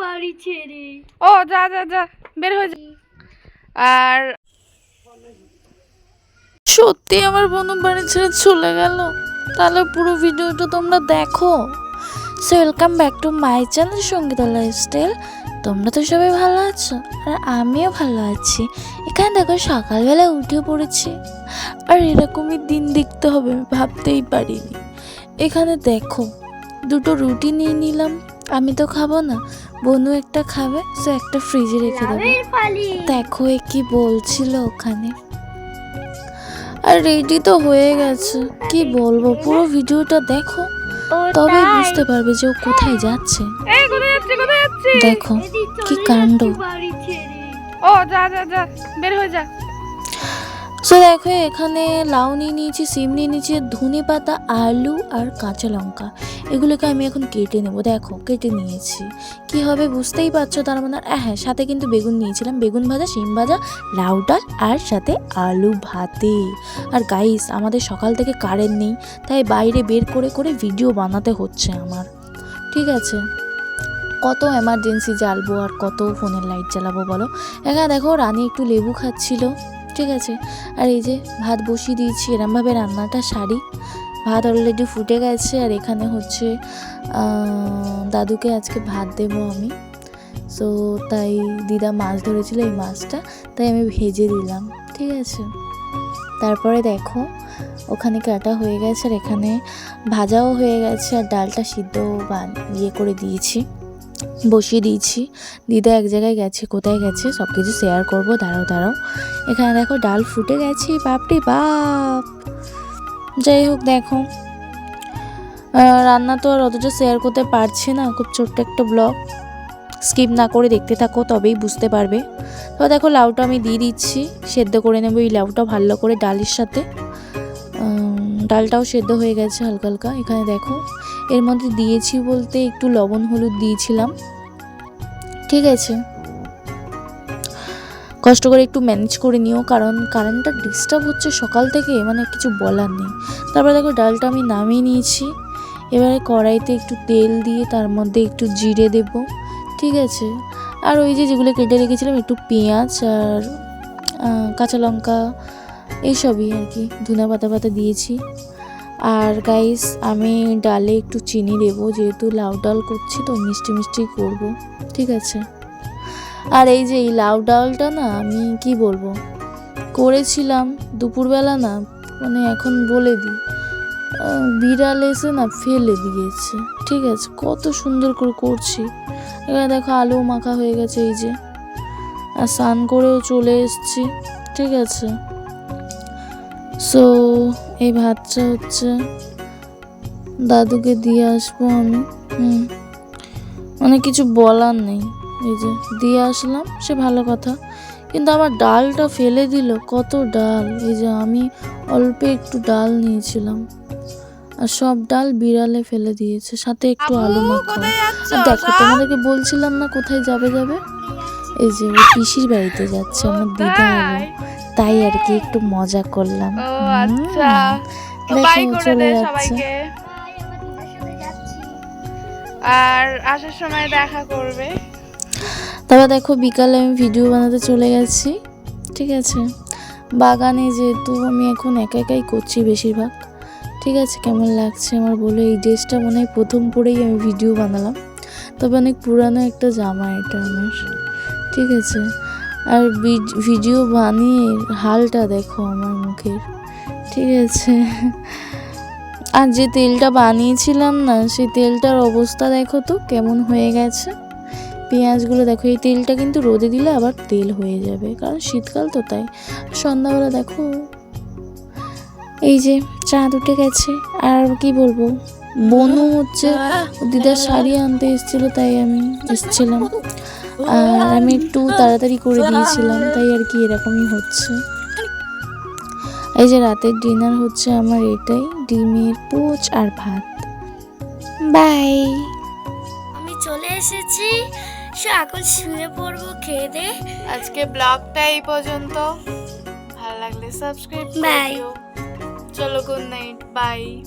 বাড়ি ছেড়ে। ও, যা যা যা, বের হয়ে আর সত্যি আমার বন্ধু বাড়ি ছেড়ে চলে গেল? তাহলে পুরো ভিডিওটা তোমরা দেখো। So welcome back to my channel Sangeeta lifestyle তোমরা তো সবাই ভালো আছো, আর আমিও ভালো আছি। এখানে দেখো, সকালবেলা উঠে পড়েছি। আর এরকমই দিন দেখতে হবে, ভাবতেই পারিনি। এখানে দেখো, দুটো রুটি নিয়ে নিলাম। আমি তো খাব না। বনু একটা খাবে সো একটা ফ্রিজে রেখে দেবো। দেখো এ কি বলছিল ওখানে। আর রেডি তো হয়ে গেছে। কি বলব পুরো ভিডিওটা দেখো। তবে বুঝতে পারবে যে ও কোথায় যাচ্ছে। এই কোথায় যাচ্ছি কোথায় যাচ্ছি? দেখো কি কাণ্ড। ও যা যা যা বের হয়ে যা। সো দেখো, এখানে লাউ নিয়ে নিয়েছি, সিম নিয়ে নিয়েছি, ধনে পাতা, আলু আর কাঁচা লঙ্কা। এগুলোকে আমি এখন কেটে নেব। দেখো, কেটে নিয়েছি। কি হবে বুঝতেই পারছ? তার মানে হ্যাঁ সাথে কিন্তু বেগুন নিয়েছিলাম। বেগুন ভাজা সিম ভাজা, লাউ ডাল আর সাথে আলু ভাতে। আর গাইস আমাদের সকাল থেকে কারেন্ট নেই, তাই বাইরে বের করে করে ভিডিও বানাতে হচ্ছে আমার। ঠিক আছে? কত এমার্জেন্সি জ্বালবো আর কত ফোনের লাইট জ্বালাবো বলো? এখানে দেখো, রানী একটু লেবু খাচ্ছিল। ঠিক আছে। আর এই যে ভাত বসিয়ে দিয়েছি, এরমভাবে রান্নাটা সারি। ভাত অলরেডি ফুটে গেছে, আর এখানে হচ্ছে দাদুকে আজকে ভাত দেবো আমি। সো তাই দিদা মাছ ধরেছিল এই মাছটা, তাই আমি ভেজে দিলাম, ঠিক আছে। তারপরে দেখো, ওখানে কাটা হয়ে গেছে, আর এখানে ভাজাও হয়ে গেছে, আর ডালটা সিদ্ধ বান- ইয়ে করে দিয়েছি। বসিয়ে দিয়েছি। দিদা এক জায়গায় গেছে, কোথায় গেছে সব কিছু শেয়ার করব, দাঁড়াও দাঁড়াও। এখানে দেখো ডাল ফুটে গেছে, বাপরে বাপ। যাই হোক, দেখো। রান্না তো আর অতটা শেয়ার করতে পারছি না, খুব ছোট্ট একটা ব্লগ স্কিপ না করে দেখতে থাকো, তবেই বুঝতে পারবে। তো দেখো, লাউটা আমি দিয়ে দিচ্ছি, সেদ্ধ করে নেব এই লাউটা, ভালো করে ডালের সাথে। ডালটাও সেদ্ধ হয়ে গেছে হালকা হালকা। এখানে দেখো, এর মধ্যে দিয়েছি বলতে একটু লবণ, হলুদ দিয়েছিলাম। ঠিক আছে। কষ্ট করে একটু ম্যানেজ করে নিও, কারণ কারেন্টটা ডিস্টার্ব হচ্ছে সকাল থেকে মানে কিছু বলার নেই। তারপরে দেখো, ডালটা আমি নামিয়ে নিয়েছি। এবারে কড়াইতে একটু তেল দিয়ে তার মধ্যে একটু জিরে দেব। ঠিক আছে। আর ওই যে যেগুলো কেটে রেখেছিলাম, একটু পেঁয়াজ আর কাঁচা লঙ্কা এইসবই আর কি, ধুনা পাতা পাতা দিয়েছি। আর গাইস আমি ডালে একটু চিনি দেবো, যেহেতু লাউ ডাল করছি তো মিষ্টি মিষ্টি করব, ঠিক আছে? আর এই যে এই লাউ ডালটা না, আমি কি বলব? করেছিলাম দুপুরবেলা না মানে এখন বলে দিই বিড়াল এসে না ফেলে দিয়েছে, ঠিক আছে? কত সুন্দর করে করছি। এখানে দেখো আলু মাখা হয়ে গেছে, এই যে। আর স্নান করেও চলে এসছি, ঠিক আছে? সো এই ভাতটা হচ্ছে দাদুকে দিয়ে আসব আমি। হুম। মানে কিছু বলার নেই। এই যে দিয়ে আসলাম সে ভালো কথা। কিন্তু আমার ডালটা ফেলে দিল কত ডাল। এই যে আমি অল্প একটু ডাল নিয়েছিলাম। আর সব ডাল বিড়ালে ফেলে দিয়েছে সাথে একটু আলু মাখা। আর দেখো তোমাদেরকে বলছিলাম না কোথায় যাবে যাবে? এই যে ও পিসির বাড়িতে যাচ্ছে আমার দিদা? এবং তাই আর কি একটু মজা করলাম। আচ্ছা। চলে যাচ্ছি। আর আসার সময় দেখা করবে। তারপর দেখো বিকালে আমি ভিডিও বানাতে চলে গেছি ঠিক আছে? বাগানে যেহেতু আমি এখন একা একাই করছি বেশিরভাগ ঠিক আছে? কেমন লাগছে আমার বলে? এই ড্রেসটা মনে হয় প্রথম পরেই আমি ভিডিও বানালাম। তবে অনেক পুরানো একটা জামা এটা আমার ঠিক আছে? আর ভিড- ভিডিও বানিয়ে হালটা দেখো আমার মুখের। ঠিক আছে। আর যে তেলটা বানিয়েছিলাম না, সেই তেলটার অবস্থা দেখো তো, কেমন হয়ে গেছে। পেঁয়াজগুলো দেখো, এই তেলটা কিন্তু রোদে দিলে আবার তেল হয়ে যাবে, কারণ শীতকাল তো তাই। সন্ধ্যাবেলা দেখো। এই যে চাঁদ উঠে গেছে, আর কি বলব? বনু হচ্ছে, দিদার শাড়ি আনতে এসেছিল, তাই আমি এসেছিলাম। আর আমি একটু তাড়াতাড়ি করে দিয়েছিলাম তাই আর কি এরকমই হচ্ছে। এই যে রাতের ডিনার হচ্ছে আমার এটাই ডিমের পোচ আর ভাত। বাই। আমি চলে এসেছি। সে এখন শুয়ে পড়ব খেয়ে দে। আজকে ব্লগটা এই পর্যন্ত। ভালো লাগলে সাবস্ক্রাইব Bye. চলো গুড নাইট বাই